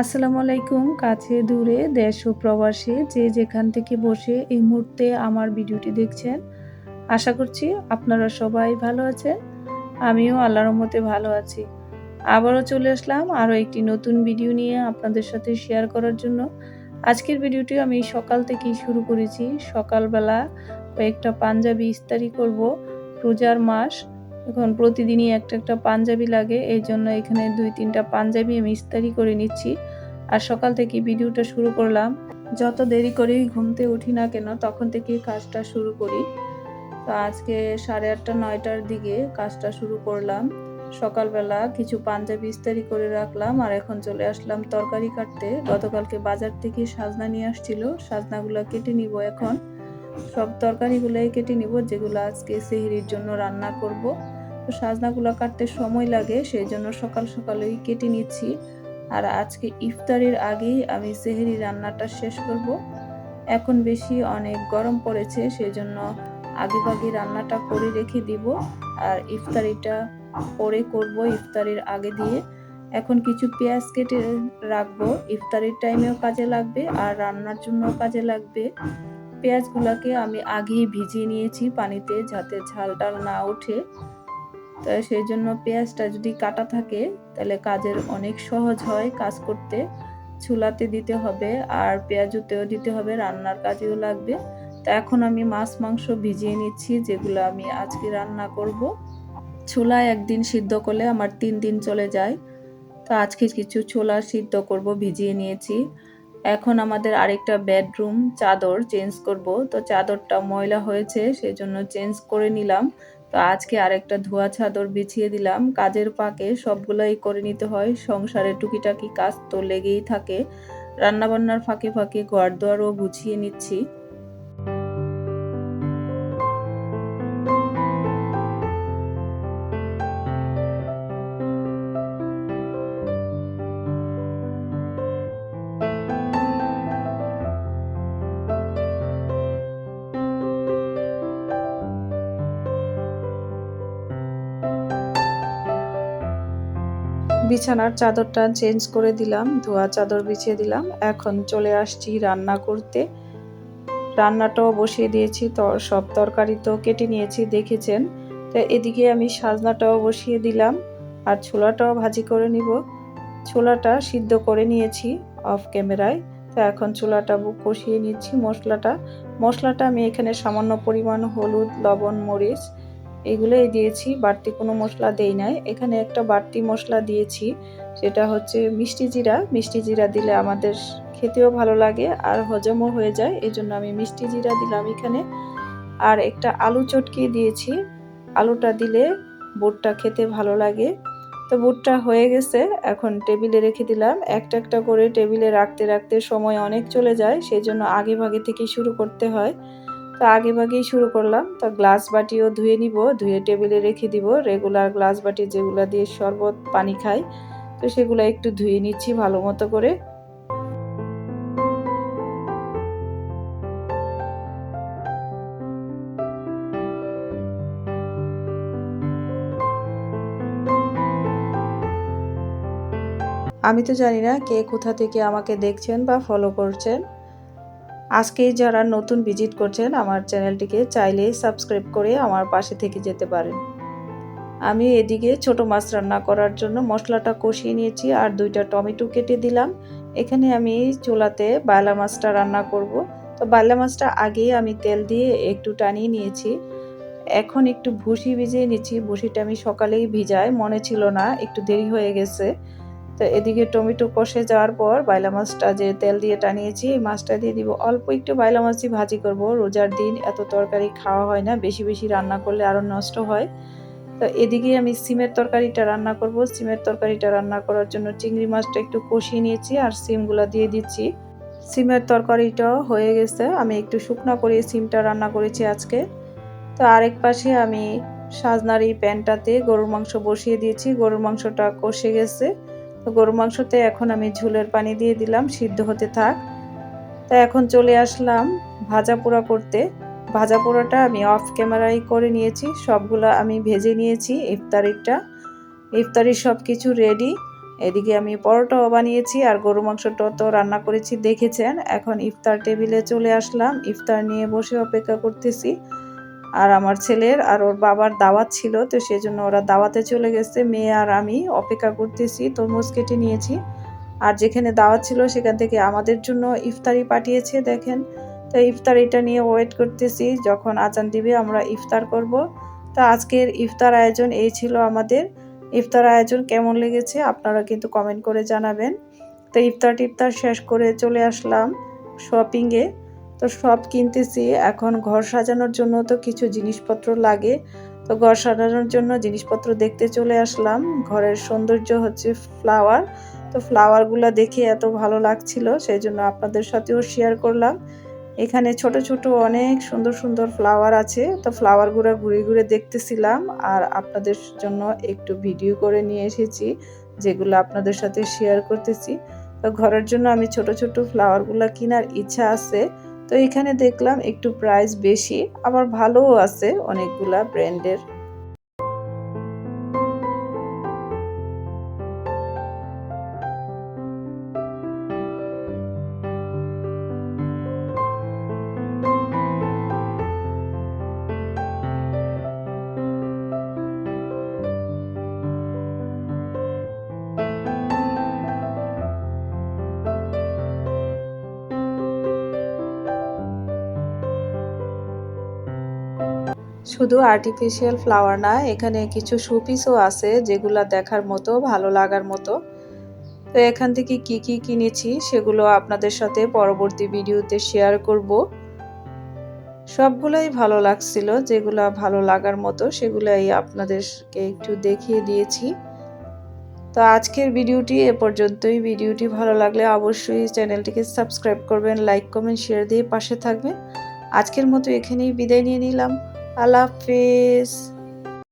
আসসালামু আলাইকুম, কাছে দূরে দেশ ও প্রবাসে যে যেখান থেকে বসে এই মুহূর্তে আমার ভিডিওটি দেখছেন, আশা করছি আপনারা সবাই ভালো আছেন, আমিও আল্লাহর রহমতে ভালো আছি। আবারও চলে আসলাম আরও একটি নতুন ভিডিও নিয়ে আপনাদের সাথে শেয়ার করার জন্য। আজকের ভিডিওটি আমি সকাল থেকেই শুরু করেছি। সকালবেলা কয়েকটা পাঞ্জাবি ইস্তারি করব। রোজার মাস, এখন প্রতিদিনই একটা একটা পাঞ্জাবি লাগে, এই জন্য এখানে দুই তিনটা পাঞ্জাবি আমি ইস্তারি করে নিচ্ছি। আর সকাল থেকে ভিডিওটা শুরু করলাম। যত দেরি করেই ঘুমতে উঠি না কেন, তখন থেকেই কাজটা শুরু করি। তো আজকে সাড়ে আটটা, নয়টার দিকে কাজটা শুরু করলাম। সকালবেলা কিছু পাঞ্জাবি ইস্তারি করে রাখলাম আর এখন চলে আসলাম তরকারি কাটতে। গতকালকে বাজার থেকে সাজনা নিয়ে আসছিল, সাজনাগুলো কেটে নিব এখন। সব তরকারিগুলোই কেটে নিব, যেগুলো আজকে সেহরির জন্য রান্না করব। তো সাজনাগুলো কাটতে সময় লাগে, সেই জন্য সকাল সকালেই কেটে নিচ্ছি। আর আজকে ইফতারের আগেই আমি সেহেরি রান্নাটা শেষ করব। এখন বেশি অনেক গরম পড়েছে সেই জন্য আগে ভাগে রান্নাটা করে রেখে দিব। আর ইফতারিটা পরে করব, ইফতারির আগে দিয়ে। এখন কিছু পেঁয়াজ কেটে রাখব। ইফতারির টাইমেও কাজে লাগবে আর রান্নার জন্য কাজে লাগবে। পেঁয়াজগুলোকে আমি আগেই ভিজিয়ে নিয়েছি পানিতে যাতে ঝাল টাল না ওঠে। তো সেই জন্য পেঁয়াজটা যদি কাটা থাকে, তাহলে কাজের অনেক সহজ হয় কাজ করতে। চুলাতে দিতে হবে আর পেঁয়াজুতেও দিতে হবে, রান্নার কাজেও লাগবে। তো এখন আমি মাছ, মাংস ভিজিয়ে নিচ্ছি, যেগুলো আমি আজকে রান্না করব। ছোলা একদিন সিদ্ধ করলে আমার তিন দিন চলে যায়। তো আজকে কিছু ছোলা সিদ্ধ করব, ভিজিয়ে নিয়েছি। এখন আমাদের আরেকটা বেডরুম, চাদর চেঞ্জ করব। তো চাদরটা ময়লা হয়েছে, সেই জন্য চেঞ্জ করে নিলাম। তো আজকে আরেকটা ধোয়া চাদর বিছিয়ে দিলাম। কাজের পাকে সবগুলোই করে নিতে হয়। সংসারে টুকিটাকি কাজ তো লেগেই থাকে। রান্নাবান্নার ফাঁকে ফাঁকে ঘর দোয়ারও গুছিয়ে নিচ্ছি। বিছানার চাদরটা চেঞ্জ করে দিলাম, ধোয়া চাদর বিছিয়ে দিলাম। এখন চলে আসছি রান্না করতে। রান্নাটাও বসিয়ে দিয়েছি সব তরকারি তো কেটে নিয়েছি, দেখেছেন? তো এদিকে আমি সাজনাটাও বসিয়ে দিলাম আর ছোলাটাও ভাজি করে নিব। ছোলাটা সিদ্ধ করে নিয়েছি অফ ক্যামেরায়। তো এখন চুলাটা কষিয়ে নিচ্ছি মশলাটা। মশলাটা আমি এখানে সামান্য পরিমাণ হলুদ, লবণ, মরিচ এগুলোই দিয়েছি, বাড়তি কোনো মশলা দেই নাই। এখানে একটা বাড়তি মশলা দিয়েছি, সেটা হচ্ছে মিষ্টি জিরা। মিষ্টি জিরা দিলে আমাদের খেতেও ভালো লাগে আর হজমও হয়ে যায় এই জন্য আমি মিষ্টি জিরা দিলাম এখানে। আর একটা আলু চটকি দিয়েছি, আলুটা দিলে বুটটা খেতে ভালো লাগে। তো বুটটা হয়ে গেছে, এখন টেবিলে রেখে দিলাম। একটা একটা করে টেবিলে রাখতে রাখতে সময় অনেক চলে যায় সেই জন্য আগে ভাগে থেকে শুরু করতে হয়। তো আগে ভাগেই শুরু করলাম। তো গ্লাস বাটিও ধুয়ে নিব, ধুয়ে টেবিলে রেখে দিব। রেগুলার গ্লাস বাটি যেগুলো দিয়ে শরবত, পানি খাই, তো সেগুলো একটু ধুয়ে নিচ্ছি ভালো মতো করে। আমি তো জানি না কে কোথা থেকে আমাকে দেখছেন বা ফলো করছেন। আজকে যারা নতুন ভিজিট করছেন আমার চ্যানেলটিকে চাইলে সাবস্ক্রাইব করে আমার পাশে থেকে যেতে পারেন। আমি এদিকে ছোট মাছ রান্না করার জন্য মশলাটা কষিয়ে নিয়েছি আর দুইটা টমেটো কেটে দিলাম। এখানে আমি চুলাতে বায়লা মাছটা রান্না করব। তো বায়লা মাছটা আগেই আমি তেল দিয়ে একটু টানিয়ে নিয়েছি। এখন একটু ভুসি ভিজিয়ে নিচ্ছি। ভুসিটা আমি সকালেই ভিজাই। মনে ছিল না, একটু দেরি হয়ে গেছে। তো এদিকে টমেটো কষে যাওয়ার পর বাইলা মাছটা যে তেল দিয়ে টানিয়েছি, এই মাছটা দিয়ে দিব অল্প একটু বাইলা মাছই ভাজি করব। রোজার দিন এত তরকারি খাওয়া হয় না, বেশি বেশি রান্না করলে আরও নষ্ট হয়। তো এদিকে আমি সিমের তরকারিটা রান্না করব। সিমের তরকারিটা রান্না করার জন্য চিংড়ি মাছটা একটু কষিয়ে নিয়েছি আর সিমগুলো দিয়ে দিচ্ছি। সিমের তরকারিটাও হয়ে গেছে। আমি একটু শুকনো করে সিমটা রান্না করেছি আজকে। তো আরেক পাশে আমি সাজনার এই প্যানটাতে গরুর মাংস বসিয়ে দিয়েছি। গরুর মাংসটা কষে গেছে। তো গরু মাংসতে এখন আমি ঝুলের পানি দিয়ে দিলাম, সিদ্ধ হতে থাক। তা এখন চলে আসলাম ভাজা পোড়া করতে। ভাজা পোড়াটা আমি অফ ক্যামেরায় করে নিয়েছি, সবগুলো আমি ভেজে নিয়েছি ইফতারিটা ইফতারির সব কিছু রেডি এদিকে আমি পরোটাও বানিয়েছি আর গরু মাংসটা তো রান্না করেছি, দেখেছেন? এখন ইফতার টেবিলে চলে আসলাম। ইফতার নিয়ে বসে অপেক্ষা করতেছি। আর আমার ছেলের আর ওর বাবার দাওয়াত ছিল, তো সেই জন্য ওরা দাওয়াতে চলে গেছে। মেয়ে আর আমি অপেক্ষা করতেছি, তরমুজ কেটে নিয়েছি। আর যেখানে দাওয়াত ছিল সেখান থেকে আমাদের জন্য ইফতারি পাঠিয়েছে, দেখেন। তো ইফতারিটা নিয়ে ওয়েট করতেছি, যখন আজান দিবে আমরা ইফতার করব। তো আজকের ইফতার আয়োজন এই ছিল আমাদের। ইফতার আয়োজন কেমন লেগেছে আপনারা কিন্তু কমেন্ট করে জানাবেন। তো ইফতার টিফতার শেষ করে চলে আসলাম শপিংয়ে। তো সব কিনতেছি। এখন ঘর সাজানোর জন্য তো কিছু জিনিসপত্র লাগে। তো ঘর সাজানোর জন্য জিনিসপত্র দেখতে চলে আসলাম। ঘরের সৌন্দর্য হচ্ছে ফ্লাওয়ার। তো ফ্লাওয়ারগুলো দেখে এত ভালো লাগছিল সেই জন্য আপনাদের সাথেও শেয়ার করলাম। এখানে ছোট ছোট অনেক সুন্দর সুন্দর ফ্লাওয়ার আছে। তো ফ্লাওয়ারগুলো ঘুরে ঘুরে দেখতেছিলাম আর আপনাদের জন্য একটু ভিডিও করে নিয়ে এসেছি, যেগুলো আপনাদের সাথে শেয়ার করতেছি। তো ঘরের জন্য আমি ছোট ছোট ফ্লাওয়ারগুলো কেনার ইচ্ছা আছে। তো এখানে দেখলাম একটু প্রাইস বেশি আবার ভালোও আছে অনেকগুলা ব্র্যান্ডের শুধু আর্টিফিশিয়াল ফ্লাওয়ার না, এখানে কিছু শোপিসও আছে যেগুলো দেখার মতো, ভালো লাগার মতো। তো এখান থেকে কি কি কিনেছি সেগুলো আপনাদের সাথে পরবর্তী ভিডিওতে শেয়ার করব। সবগুলোই ভালো লাগছিল, যেগুলো ভালো লাগার মতো, সেগুলাই আপনাদেরকে একটু দেখিয়ে দিয়েছি। তো আজকের ভিডিওটি এ পর্যন্তই। ভিডিওটি ভালো লাগলে অবশ্যই চ্যানেলটিকে সাবস্ক্রাইব করবেন লাইক কমেন্ট শেয়ার দিয়ে পাশে থাকবেন। আজকের মতো এখানেই বিদায় নিয়ে নিলাম। আল্লাহ হাফিজ।